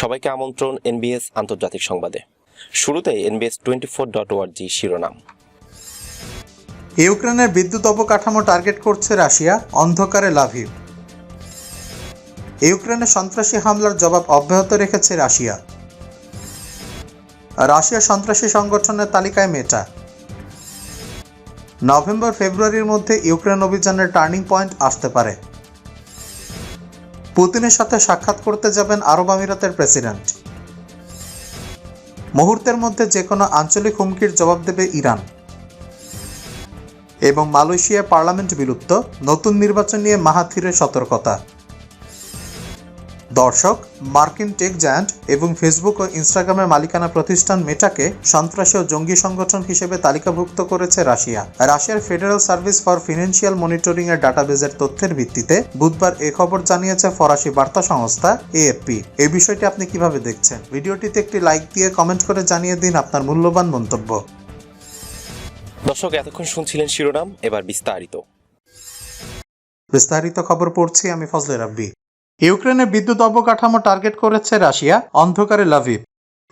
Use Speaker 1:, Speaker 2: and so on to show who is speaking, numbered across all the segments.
Speaker 1: সবাইকে আমন্ত্রণ এনবিএস আন্তর্জাতিক সংবাদে। শুরুতে এনবিএস টোয়েন্টি ফোর ডট ওয়ার্জি শিরোনাম।
Speaker 2: ইউক্রেনের বিদ্যুৎ অবকাঠামো টার্গেট করছে রাশিয়া, অন্ধকারে লাভিভ ইউক্রেনে সন্ত্রাসী হামলার জবাব অব্যাহত রেখেছে রাশিয়া। রাশিয়া সন্ত্রাসী সংগঠনের তালিকায় মেটা নভেম্বর ফেব্রুয়ারির মধ্যে ইউক্রেন অভিযানের টার্নিং পয়েন্ট আসতে পারে। পুতিনের সাথে সাক্ষাৎ করতে যাবেন আরব আমিরাতের প্রেসিডেন্ট। মুহূর্তের মধ্যে যে কোনো আঞ্চলিক হুমকির জবাব দেবে ইরান। এবং মালয়েশিয়া পার্লামেন্ট বিলুপ্ত, নতুন নির্বাচন নিয়ে মাহাথিরের সতর্কতা। দর্শক মার্কিন টেক জায়ান্ট এবং ফেসবুক ও ইনস্টাগ্রামের মালিকানা প্রতিষ্ঠান মেটাকে সন্ত্রাসী ও জঙ্গি সংগঠন হিসেবে তালিকাভুক্ত করেছে রাশিয়া। রাশিয়ার federal service for financial monitoring এর ডাটাবেজের তথ্যের ভিত্তিতে বুধবার এ খবর জানিয়েছে ফরাসি বার্তা সংস্থা এএফপি। এই বিষয়টি আপনি কীভাবে দেখছেন? ভিডিওটিতে একটি লাইক দিয়ে কমেন্ট করে জানিয়ে দিন আপনার মূল্যবান মন্তব্য।
Speaker 1: দর্শক এতক্ষণ শুনছিলেন শিরোনাম এবার বিস্তারিত।
Speaker 2: বিস্তারিত খবর পড়ছি আমি ফজলে রাব্বি। ইউক্রেনের বিদ্যুৎ অবকাঠামো টার্গেট করেছে রাশিয়া অন্ধকারে লাভিভ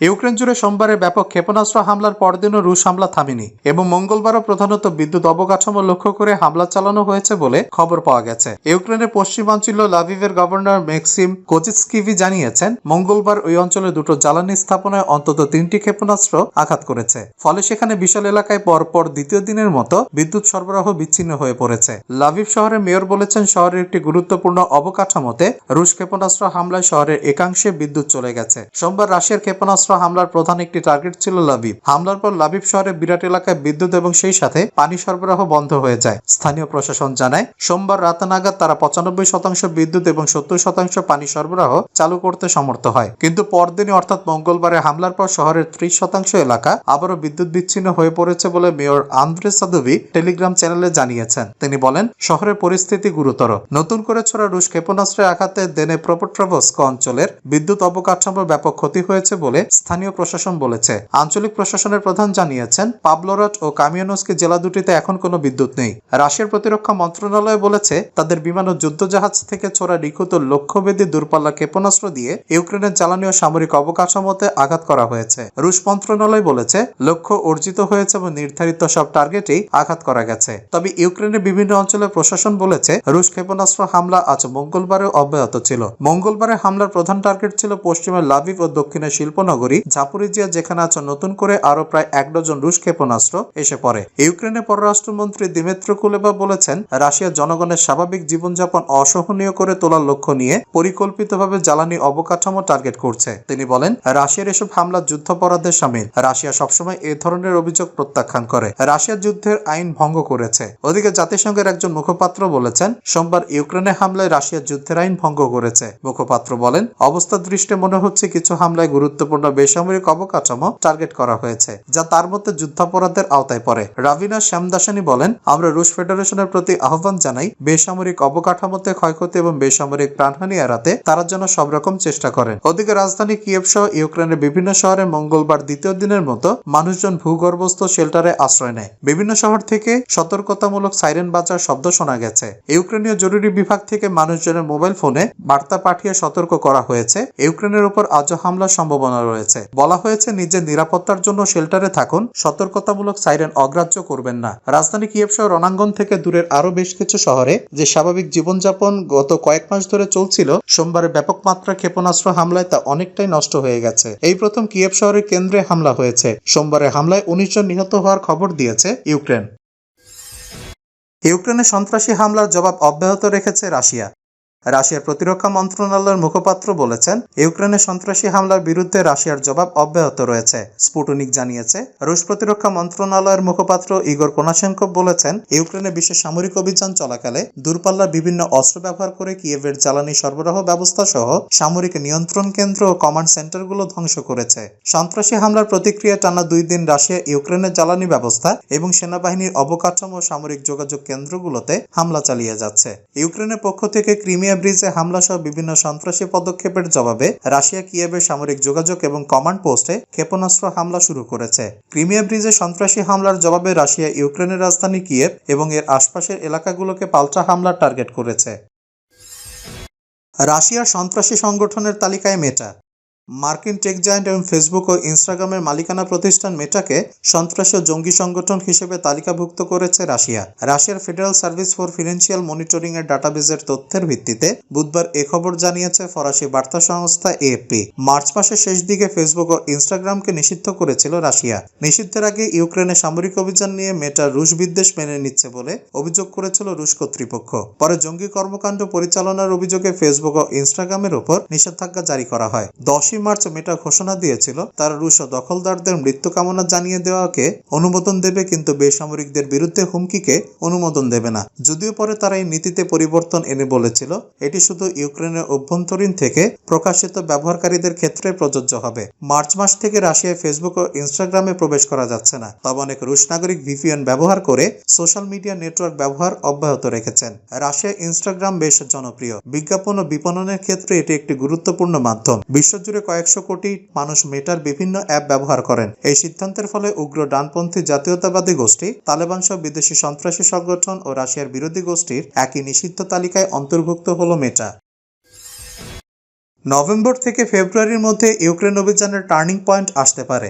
Speaker 2: ইউক্রেন জুড়ে সোমবারে ব্যাপক ক্ষেপণাস্ত্র হামলার পরদিনও রুশ হামলা থামেনি এবং মঙ্গলবারও প্রধানত বিদ্যুৎ অবকাঠামো লক্ষ্য করে হামলা চালানো হয়েছে বলে খবর পাওয়া গেছে। ইউক্রেনের পশ্চিমাঞ্চল লাভিভের গভর্নর মেক্সিম কোচিৎস্কিভি জানিয়েছেন, মঙ্গলবার ওই অঞ্চলে দুটো জ্বালানি স্থাপনায় অন্তত তিনটি ক্ষেপণাস্ত্র আঘাত করেছে। ফলে সেখানে বিশাল এলাকায় পরপর দ্বিতীয় দিনের মতো বিদ্যুৎ সরবরাহ বিচ্ছিন্ন হয়ে পড়েছে। লাভিভ শহরের মেয়র বলেছেন, শহরের একটি গুরুত্বপূর্ণ অবকাঠামোতে রুশ ক্ষেপণাস্ত্র হামলায় শহরের একাংশে বিদ্যুৎ চলে গেছে। সোমবার রাশিয়ার ক্ষেপণাস্ত্র হামলার প্রধান একটি টার্গেট ছিল লাবিব। হামলার পর লাবিব শহরের বিরাট এলাকায় বিদ্যুৎ এবং সেই সাথে পানি সরবরাহ বন্ধ হয়ে যায়। স্থানীয় প্রশাসন জানায়, সোমবার রাত নাগাদ তারা পঁচানব্বই শতাংশ বিদ্যুৎ এবং সত্তর শতাংশ পানি সরবরাহ চালু করতে সমর্থ হয়। কিন্তু পরদিনই অর্থাৎ মঙ্গলবারে হামলার পর শহরের ত্রিশ শতাংশ এলাকা আবারও বিদ্যুৎ বিচ্ছিন্ন হয়ে পড়েছে বলে মেয়র আন্দ্রে সাদুবি টেলিগ্রাম চ্যানেলে জানিয়েছেন। তিনি বলেন, শহরের পরিস্থিতি গুরুতর। নতুন করে ছোড়া রুশ ক্ষেপণাস্ত্রের আঘাতে দেনে প্রপট্রাভস্ক অঞ্চলের বিদ্যুৎ অবকাঠামোর ব্যাপক ক্ষতি হয়েছে বলে স্থানীয় প্রশাসন বলেছে। আঞ্চলিক প্রশাসনের প্রধান জানিয়েছেন পাবলোরাট ও কামিয়ানোস্কি জেলা দুটিতে এখন কোনো বিদ্যুৎ নেই। রাশিয়ার প্রতিরক্ষা মন্ত্রণালয় বলেছে, তাদের বিমান ও যুদ্ধজাহাজ থেকে ছোড়া নিখুঁত লক্ষ্যভেদী দূরপাল্লা ক্ষেপণাস্ত্র দিয়ে ইউক্রেনের জ্বালানি ও সামরিক অবকাঠামোতে আঘাত করা হয়েছে। রুশ মন্ত্রণালয় বলেছে, লক্ষ্য অর্জিত হয়েছে এবং নির্ধারিত সব টার্গেটেই আঘাত করা গেছে। তবে ইউক্রেনের বিভিন্ন অঞ্চলে প্রশাসন বলেছে, রুশ ক্ষেপণাস্ত্র হামলা আজ মঙ্গলবারেও অব্যাহত ছিল। মঙ্গলবারে হামলার প্রধান টার্গেট ছিল পশ্চিমের লাভিভ ও দক্ষিণের শিল্পনগরী। জাপুরিজিয়া যেখানে আজ নতুন করে আরও প্রায় এক ডজন রুশ ক্ষেপণাস্ত্র এসে পড়ে। ইউক্রেনের পররাষ্ট্রমন্ত্রী দিমেত্র কুলেবা বলেছেন, রাশিয়া জনগণের স্বাভাবিক জীবনযাপন অসহনীয় করে তোলার লক্ষ্য নিয়ে পরিকল্পিতভাবে জ্বালানি অবকাঠামো টার্গেট করছে। তিনি বলেন, রাশিয়ার এসব হামলা যুদ্ধাপরাধের সামিল। রাশিয়া সবসময় এ ধরনের অভিযোগ প্রত্যাখ্যান করে। রাশিয়া যুদ্ধের আইন ভঙ্গ করেছে। ওদিকে জাতিসংঘের একজন মুখপাত্র বলেছেন, সোমবার ইউক্রেনের হামলায় রাশিয়া যুদ্ধের আইন ভঙ্গ করেছে। মুখপাত্র বলেন, অবস্থা দৃষ্টে মনে হচ্ছে কিছু হামলায় গুরুত্বপূর্ণ বেসামরিক অবকাঠামো টার্গেট করা হয়েছে, যা তার মধ্যে যুদ্ধাপরাধের আওতায় পড়ে। রাভিনা শ্যামদাসানি বলেন, আমরা রুশ ফেডারেশনের প্রতি আহ্বান জানাই, বেসামরিক অবকাঠামোতে ক্ষয়ক্ষতি এবং বেসামরিক প্রাণহানি এড়াতে তারা যেন সব রকম চেষ্টা করেন। ওদিকে রাজধানী কিয়েভ সহ ইউক্রেনের বিভিন্ন শহরে মঙ্গলবার দ্বিতীয় দিনের মতো মানুষজন ভূগর্ভস্থ শেল্টারে আশ্রয় নেয়। বিভিন্ন শহর থেকে সতর্কতামূলক সাইরেন বাজার শব্দ শোনা গেছে। ইউক্রেনীয় জরুরি বিভাগ থেকে মানুষজনের মোবাইল ফোনে বার্তা পাঠিয়ে সতর্ক করা হয়েছে। ইউক্রেনের উপর আজও হামলার সম্ভাবনা রয়েছে। বলা হয়েছে, নিজের নিরাপত্তার জন্য শেল্টারে থাকুন, সতর্কতামূলক সাইরেন অগ্রাহ্য করবেন না। রাজধানী কিয়েভ শহর রণাঙ্গন থেকে দূরের আরও বেশ কিছু শহরে যে স্বাভাবিক জীবনযাপন গত কয়েক মাস ধরে চলছিল, সোমবারে ব্যাপক মাত্রা ক্ষেপণাস্ত্র হামলায় তা অনেকটাই নষ্ট হয়ে গেছে। এই প্রথম কিয়েভ শহরের কেন্দ্রে হামলা হয়েছে। সোমবারে হামলায় উনিশ জন নিহত হওয়ার খবর দিয়েছে ইউক্রেন। ইউক্রেনে সন্ত্রাসী হামলার জবাব অব্যাহত রেখেছে রাশিয়া। রাশিয়ার প্রতিরক্ষা মন্ত্রণালয়ের মুখপাত্র বলেছেন ইউক্রেনের সন্ত্রাসী হামলার বিরুদ্ধে রাশিয়ার জবাব অব্যাহত রয়েছে। স্পুটনিক জানিয়েছে, রুশ প্রতিরক্ষা মন্ত্রণালয়ের মুখপাত্র ইগর কোনাশেঙ্কো বলেছেন, ইউক্রেনে বিশেষ সামরিক অভিযান চলাকালে দূরপাল্লার বিভিন্ন অস্ত্র ব্যবহার করে কিয়েভের জ্বালানি সরবরাহ ব্যবস্থা সহ সামরিক নিয়ন্ত্রণ কেন্দ্র ও কমান্ড সেন্টারগুলো ধ্বংস করেছে। সন্ত্রাসী হামলার প্রতিক্রিয়া টানা দুই দিন রাশিয়া ইউক্রেনের জ্বালানি ব্যবস্থা এবং সেনাবাহিনীর অবকাঠামো সামরিক যোগাযোগ কেন্দ্রগুলোতে হামলা চালিয়ে যাচ্ছে। ইউক্রেনের পক্ষ থেকে ক্রিমিয়া ব্রিজে হামলা সহ বিভিন্ন সন্ত্রাসী পদক্ষেপের জবাবে রাশিয়া কিয়েভের সামরিক যোগাযোগ এবং কমান্ড পোস্টে ক্ষেপণাস্ত্র হামলা শুরু করেছে। ক্রিমিয়া ব্রিজে সন্ত্রাসী হামলার জবাবে রাশিয়া ইউক্রেনের রাজধানী কিয়েভ এবং এর আশপাশের এলাকাগুলোকে পাল্টা হামলার টার্গেট করেছে। রাশিয়ার সন্ত্রাসী সংগঠনের তালিকায় মেটা। মার্কিন টেক জায়ান্ট এবং ফেসবুক ও ইনস্টাগ্রামের মালিকানা প্রতিষ্ঠান মেটাকে সন্ত্রাসী ও জঙ্গি সংগঠন হিসেবে তালিকাভুক্ত করেছে রাশিয়া। রাশিয়ার federal service for financial monitoring এর ডাটাবেজের তথ্যের ভিত্তিতে বুধবার এ খবর জানিয়েছে ফরাসি বার্তা সংস্থা এএফপি মার্চ মাসের শেষ দিকে ফেসবুক ও ইনস্টাগ্রামকে নিষিদ্ধ করেছিল রাশিয়া। নিষিদ্ধের আগে ইউক্রেনে সামরিক অভিযান নিয়ে মেটা রুশ বিদ্বেষ মেনে নিচ্ছে বলে অভিযোগ করেছিল রুশ কর্তৃপক্ষ। পরে জঙ্গি কর্মকাণ্ড পরিচালনার অভিযোগে ফেসবুক ও ইনস্টাগ্রামের উপর নিষেধাজ্ঞা জারি করা হয়। দশই মার্চ মেটা ঘোষণা দিয়েছিল। তারা রুশ দখলদারদের মৃত্যু কামনা জানিয়ে দেওয়াকে অনুমোদন দেবে কিন্তু বেসামরিকদের বিরুদ্ধে হুমকিকে অনুমোদন দেবে না। যদিও পরে তারা এই নীতিতে পরিবর্তন এনে বলেছিল, এটি শুধু ইউক্রেনের অভ্যন্তরীণ থেকে প্রকাশিত ব্যবহারকারীদের ক্ষেত্রে প্রযোজ্য হবে। মার্চ মাস থেকে রাশিয়ায় ফেসবুক ও ইনস্টাগ্রামে প্রবেশ করা যাচ্ছে না। তবে অনেক রুশ নাগরিক ভিপিএন ব্যবহার করে সোশ্যাল মিডিয়া নেটওয়ার্ক ব্যবহার অব্যাহত রেখেছেন। রাশিয়ায় ইনস্টাগ্রাম বেশ জনপ্রিয়। বিজ্ঞাপন ও বিপণনের ক্ষেত্রে এটি একটি গুরুত্বপূর্ণ মাধ্যম। বিশ্বজুড়ে কয়েকশো কোটি মানুষ মেটার বিভিন্ন অ্যাপ ব্যবহার করেন। এই সিদ্ধান্তের ফলে উগ্র ডানপন্থী জাতীয়তাবাদী গোষ্ঠী, তালেবান সহ বিদেশি সন্ত্রাসী সংগঠন ও রাশিয়ার বিরোধী গোষ্ঠীর একই নিষিদ্ধ তালিকায় অন্তর্ভুক্ত হল মেটা। নভেম্বর থেকে ফেব্রুয়ারির মধ্যে ইউক্রেন অভিযানের টার্নিং পয়েন্ট আসতে পারে।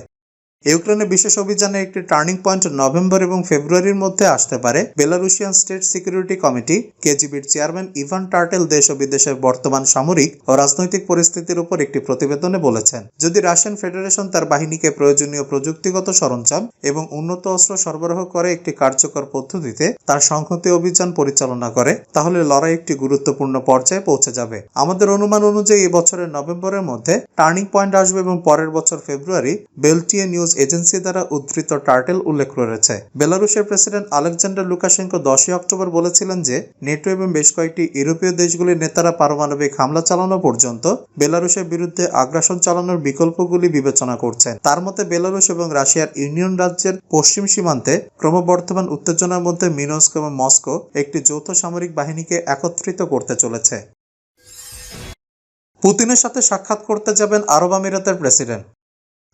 Speaker 2: ইউক্রেনে বিশেষ অভিযানে একটি টার্নিং পয়েন্ট নভেম্বর এবং ফেব্রুয়ারির মধ্যে আসতে পারে। বেলারুশিয়ান স্টেট সিকিউরিটি কমিটি, কেজিবির চেয়ারম্যান ইভান টার্টেল দেশ ও বিদেশের বর্তমান সামরিক ও রাজনৈতিক পরিস্থিতির উপর একটি প্রতিবেদনে বলেছেন। যদি রাশিয়ান ফেডারেশন তার বাহিনীকে প্রয়োজনীয় প্রযুক্তিগত সরঞ্জাম এবং উন্নত অস্ত্র সরবরাহ করে একটি কার্যকর পদ্ধতিতে তার সংহতি অভিযান পরিচালনা করে, তাহলে লড়াই একটি গুরুত্বপূর্ণ পর্যায়ে পৌঁছে যাবে। আমাদের অনুমান অনুযায়ী এই বছরের নভেম্বরের মধ্যে টার্নিং পয়েন্ট আসবে এবং পরের বছর ফেব্রুয়ারি বেলটিএ নিউজ এজেন্সি দ্বারা উদ্ধৃত টার্টেল উল্লেখ করেছে বেলারুশের প্রেসিডেন্ট আলেকজান্ডার লুকাশেঙ্কো দশই অক্টোবর বলেছিলেন যে, নেটো এবং বেশ কয়েকটি ইউরোপীয় দেশগুলির নেতারা পারমাণবিক হামলা চালানো পর্যন্ত বেলারুশের বিরুদ্ধে আগ্রাসন চালানোর বিকল্পগুলি বিবেচনা করছেন। তার মতে, বেলারুশ এবং রাশিয়ার ইউনিয়ন রাজ্যের পশ্চিম সীমান্তে ক্রমবর্ধমান উত্তেজনার মধ্যে মিনস্ক এবং মস্কো একটি যৌথ সামরিক বাহিনীকে একত্রিত করতে চলেছে। পুতিনের সাথে সাক্ষাৎ করতে যাবেন আরব আমিরাতের প্রেসিডেন্ট।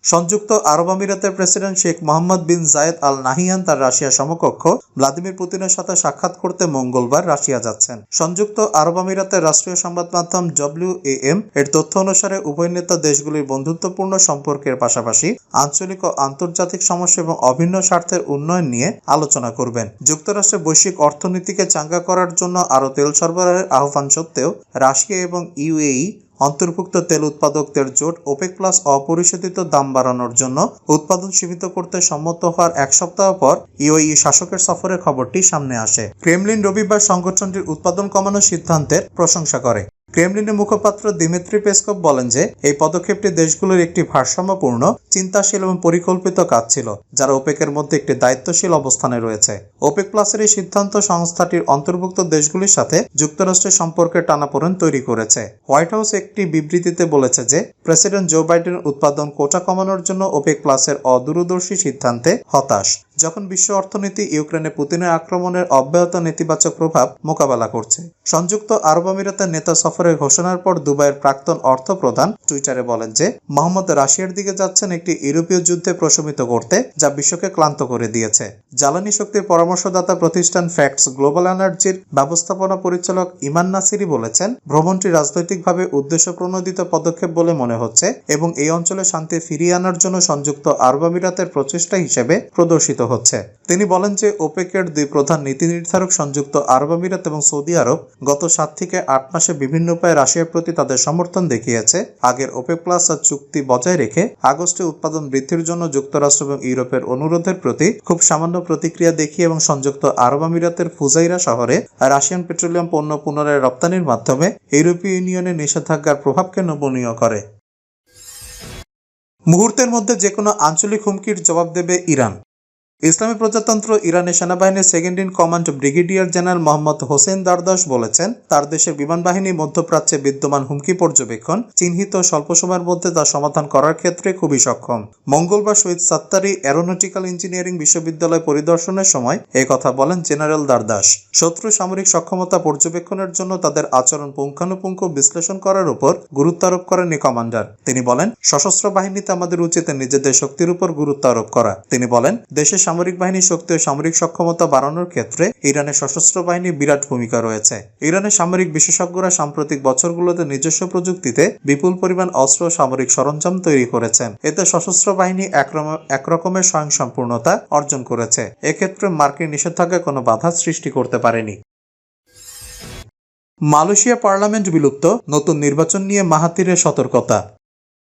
Speaker 2: সংযুক্ত আরব আমিরাতের president Sheikh Mohammed bin Zayed Al Nahyan তার রাশিয়া সমকক্ষ ভ্লাদিমির পুতিনের সাথে সাক্ষাৎ করতে মঙ্গলবার রাশিয়া যাচ্ছেন। সংযুক্ত আরব আমিরাতের রাষ্ট্রীয় সংবাদ মাধ্যম ডব্লিউ এম এর তথ্য অনুসারে উভয় নেতা দেশগুলির বন্ধুত্বপূর্ণ সম্পর্কের পাশাপাশি আঞ্চলিক ও আন্তর্জাতিক সমস্যা এবং অভিন্ন স্বার্থের উন্নয়ন নিয়ে আলোচনা করবেন। যুক্তরাষ্ট্রের বৈশ্বিক অর্থনীতিকে চাঙ্গা করার জন্য আরও তেল সরবরাহের আহ্বান সত্ত্বেও রাশিয়া এবং ইউএই অন্তর্ভুক্ত তেল উৎপাদকদের জোট ওপেক প্লাস অপরিশোধিত দাম বাড়ানোর জন্য উৎপাদন সীমিত করতে সম্মত হওয়ার এক সপ্তাহ পর ইউএই শাসকের সফরের খবরটি সামনে আসে। ক্রেমলিন রবিবার সংগঠনটির উৎপাদন কমানোর সিদ্ধান্তের প্রশংসা করে। ক্রেমলিনের মুখপাত্র দিমিত্রি পেসকভ বলেন যে, এই পদক্ষেপটি দেশগুলোর একটি ভারসাম্যপূর্ণ, চিন্তাশীল এবং পরিকল্পিত কাজ ছিল, যারা ওপেকের মধ্যে একটি দায়িত্বশীল অবস্থানে রয়েছে। ওপেক প্লাসের এই সিদ্ধান্ত সংস্থাটির অন্তর্ভুক্ত দেশগুলির সাথে যুক্তরাষ্ট্রের সম্পর্কে টানাপোড়েন তৈরি করেছে। হোয়াইট হাউস একটি বিবৃতিতে বলেছে যে, প্রেসিডেন্ট জো বাইডেনের উৎপাদন কোটা কমানোর জন্য ওপেক প্লাসের অদূরদর্শী সিদ্ধান্তে হতাশ। যখন বিশ্ব অর্থনীতি ইউক্রেনে পুতিনের আক্রমণের অব্যাহত নেতিবাচক প্রভাব মোকাবেলা করছে। সংযুক্ত আরব আমিরাতের নেতা সফরের ঘোষণার পর দুবাইয়ের প্রাক্তন অর্থ অর্থপ্রধান টুইটারে বলেন যে, মোহাম্মদ রাশিয়ার দিকে যাচ্ছেন একটি ইউরোপীয় যুদ্ধে প্রশমিত করতে, যা বিশ্বকে ক্লান্ত করে দিয়েছে। জ্বালানি শক্তির পরামর্শদাতা প্রতিষ্ঠান ফ্যাক্টস গ্লোবাল এনার্জির ব্যবস্থাপনা পরিচালক ইমান নাসিরি বলেছেন, ভ্রমণটি রাজনৈতিকভাবে উদ্দেশ্য প্রণোদিত পদক্ষেপ বলে মনে হচ্ছে এবং এই অঞ্চলে শান্তি ফিরিয়ে আনার জন্য সংযুক্ত আরব আমিরাতের প্রচেষ্টা হিসেবে প্রদর্শিত হচ্ছে। তিনি বলেন যে ওপেকের দুই প্রধান নীতি নির্ধারক সংযুক্ত আরব আমিরাত এবং সৌদি আরব গত সাত থেকে আট মাসে বিভিন্ন উপায়ে রাশিয়ার প্রতি তাদের সমর্থন দেখিয়েছে। আগের ওপেক প্লাস চুক্তি বজায় রেখে আগস্টে উৎপাদন বৃদ্ধির জন্য যুক্তরাষ্ট্র এবং ইউরোপের অনুরোধের প্রতি খুব সামান্য প্রতিক্রিয়া দেখিয়ে এবং সংযুক্ত আরব আমিরাতের ফুজাইরা শহরে রাশিয়ান পেট্রোলিয়াম পণ্য পুনরায় রপ্তানির মাধ্যমে ইউরোপীয় ইউনিয়নের নিষেধাজ্ঞার প্রভাবকে নমনীয় করে। মুহূর্তের মধ্যে যে কোনো আঞ্চলিক হুমকির জবাব দেবে ইরান। ইসলামী প্রজাতন্ত্র ইরানের সেনাবাহিনীর second in command brigadier general Mohammad Hossein Dadras বলেছেন, তার দেশের বিমান বাহিনী মধ্যপ্রাচ্যে বিদ্যমান হুমকি পর্যবেক্ষণ, চিহ্নিত স্বল্প সময়ের মধ্যে তা সমাধান করার ক্ষেত্রে খুবই সক্ষম। মঙ্গলবার শহীদ সাত্তারি অ্যারোনটিক্যাল ইঞ্জিনিয়ারিং বিশ্ববিদ্যালয় পরিদর্শনের সময় কথা বলেন জেনারেল দারদাস। শত্রু সামরিক সক্ষমতা পর্যবেক্ষণের জন্য তাদের আচরণ পুঙ্খানুপুঙ্খ বিশ্লেষণ করার উপর গুরুত্ব আরোপ করেন এই কমান্ডার। তিনি বলেন, সশস্ত্র বাহিনীতে আমাদের উচিত নিজেদের শক্তির উপর গুরুত্ব আরোপ করা। তিনি বলেন, দেশের সামরিক বাহিনীর শক্তি ও সামরিক সক্ষমতা বাড়ানোর ক্ষেত্রে ইরানের সশস্ত্র বাহিনীর বিরাট ভূমিকা রয়েছে। ইরানের সামরিক বিশেষজ্ঞরা সাম্প্রতিক বছরগুলোতে নিজস্ব প্রযুক্তিতে বিপুল পরিমাণ অস্ত্র সামরিক সরঞ্জাম তৈরি করেছেন। এতে সশস্ত্র বাহিনী একরকমের স্বয়ংসম্পূর্ণতা অর্জন করেছে। এক্ষেত্রে মার্কিন নিষেধাজ্ঞা কোনো বাধা সৃষ্টি করতে পারেনি। মালয়েশিয়া পার্লামেন্ট বিলুপ্ত, নতুন নির্বাচন নিয়ে মাহাতিরের সতর্কতা।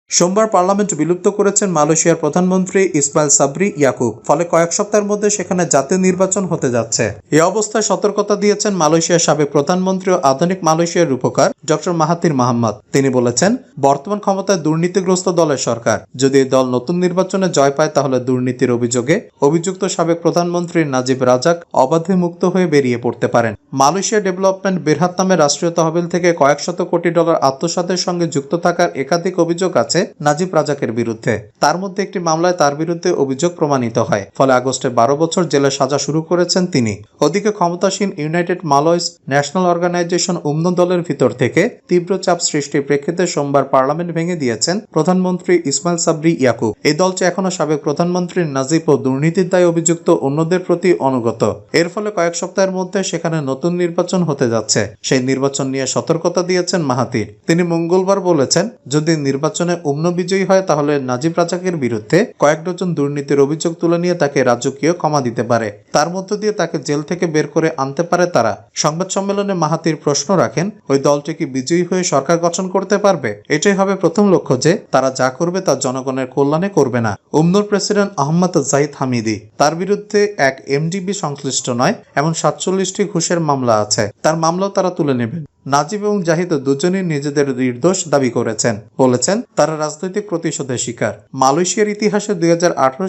Speaker 2: সোমবার পার্লামেন্ট বিলুপ্ত করেছেন মালয়েশিয়ার প্রধানমন্ত্রী ইসমাইল সাবরি ইয়াকুব। ফলে কয়েক সপ্তাহের মধ্যে সেখানে জাতীয় নির্বাচন হতে যাচ্ছে। এ অবস্থায় সতর্কতা দিয়েছেন মালয়েশিয়ার সাবেক প্রধানমন্ত্রী ও আধুনিক মালয়েশিয়ার রূপকার ডক্টর মাহাতির মাহমদ। তিনি বলেছেন, বর্তমান ক্ষমতায় দুর্নীতিগ্রস্ত দলের সরকার। যদি এই দল নতুন নির্বাচনে জয় পায়, তাহলে দুর্নীতির অভিযোগে অভিযুক্ত সাবেক প্রধানমন্ত্রী নাজিব রাজাক অবাধে মুক্ত হয়ে বেরিয়ে পড়তে পারেন। মালয়েশিয়া ডেভেলপমেন্ট বেরহাত নামে রাষ্ট্রীয় তহবিল থেকে কয়েক শত কোটি ডলার আত্মসাতের সঙ্গে যুক্ত থাকার একাধিক অভিযোগ আছে। নাজিব রাজাকের বিরুদ্ধে। তার মধ্যে একটি মামলায় তার বিরুদ্ধে অভিযোগ প্রমাণিত হয়। ফলে আগস্টে বারো বছর জেলে সাজা শুরু করেছেন তিনি। ওদিকে ক্ষমতাসীন United Malays National Organisation UMNO দলের ভিতর থেকে তীব্র চাপ সৃষ্টির প্রেক্ষিতে সোমবার পার্লামেন্ট ভেঙে দিয়েছেন প্রধানমন্ত্রী ইসমাইল সাবরি ইয়াকুব। এই দলটি এখনও সাবেক প্রধানমন্ত্রী নাজিব ও দুর্নীতির দায়ে অভিযুক্ত অন্যদের প্রতি অনুগত। এর ফলে কয়েক সপ্তাহের মধ্যে সেখানে নতুন নির্বাচন হতে যাচ্ছে। সেই নির্বাচন নিয়ে সতর্কতা দিয়েছেন মাহাতির তিনি মঙ্গলবার বলেছেন, যদি নির্বাচনে উম্ন বিজয়ী হয়, তাহলে নাজিব রাজাকের বিরুদ্ধে কয়েক ডজন দুর্নীতির অভিযোগ তুলে নিয়ে তাকে রাজকীয় ক্ষমা দিতে পারে। তার মধ্য দিয়ে তাকে জেল থেকে বের করে আনতে পারে তারা। সংবাদ সম্মেলনে মাহাতির প্রশ্ন রাখেন, ওই দলটি কি বিজয়ী হয়ে সরকার গঠন করতে পারবে? এটাই হবে প্রথম লক্ষ্য যে, তারা যা করবে তা জনগণের কল্যাণে করবে না। উমনুর প্রেসিডেন্ট আহমদ জাহিদ হামিদি, তার বিরুদ্ধে এক এমডিবি সংশ্লিষ্ট নয়, এমন সাতচল্লিশটি ঘুষের মামলা আছে। তার মামলাও তারা তুলে নেবেন। নাজিব এবং জাহিদ দুজনেই নিজেদের নির্দোষ দাবি করেছেন। বলেছেন, তারা রাজনৈতিক প্রতিশোধের শিকার। মালয়েশিয়ার ইতিহাসে দুই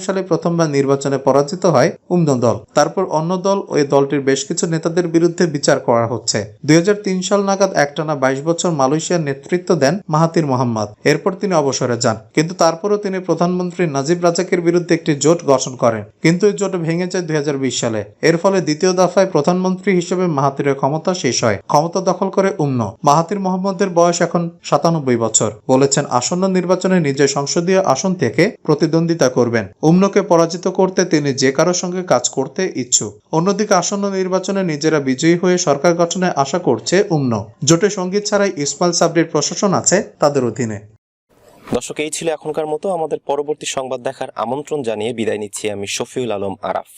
Speaker 2: সালে প্রথমবার নির্বাচনে পরাজিত হয় উমদন দল। তারপর অন্য দল ওই দলটির বেশ কিছু নেতাদের বিরুদ্ধে বিচার করা হচ্ছে। দুই সাল নাগাদ একটানা বাইশ বছর মালয়েশিয়ার নেতৃত্ব দেন মাহাতির মোহাম্মদ। এরপর তিনি অবসরে যান। কিন্তু তারপরও তিনি প্রধানমন্ত্রী নাজিব রাজাকের বিরুদ্ধে একটি জোট গঠন করেন। কিন্তু এই জোট ভেঙে যায় দুই হাজার বিশ সালে। এর ফলে দ্বিতীয় দফায় প্রধানমন্ত্রী হিসেবে মাহাতিরের ক্ষমতা শেষ হয়। ক্ষমতা দখল করে উম্ন। মাহাতির মোহাম্মদের বয়স এখন সাতানব্বই বছর। বলেছেন, আসন্ন নির্বাচনে নিজের সংসদীয় আসন থেকে প্রতিদ্বন্দ্বিতা করবেন। উম্নকে পরাজিত করতে তিনি যে কারোর সঙ্গে কাজ করতে ইচ্ছুক। অন্যদিকে, আসন্ন নির্বাচনে নিজেরা বিজয়ী হয়ে সরকার গঠনে আশা করছে উম্ন। জোটে সংগীত ছাড়াই ইসমাল সাবরির প্রশাসন আছে তাদের অধীনে।
Speaker 1: দর্শক, এই ছিল এখনকার মতো। আমাদের পরবর্তী সংবাদ দেখার আমন্ত্রণ জানিয়ে বিদায় নিচ্ছি আমি শফিউল আলম আরাফ।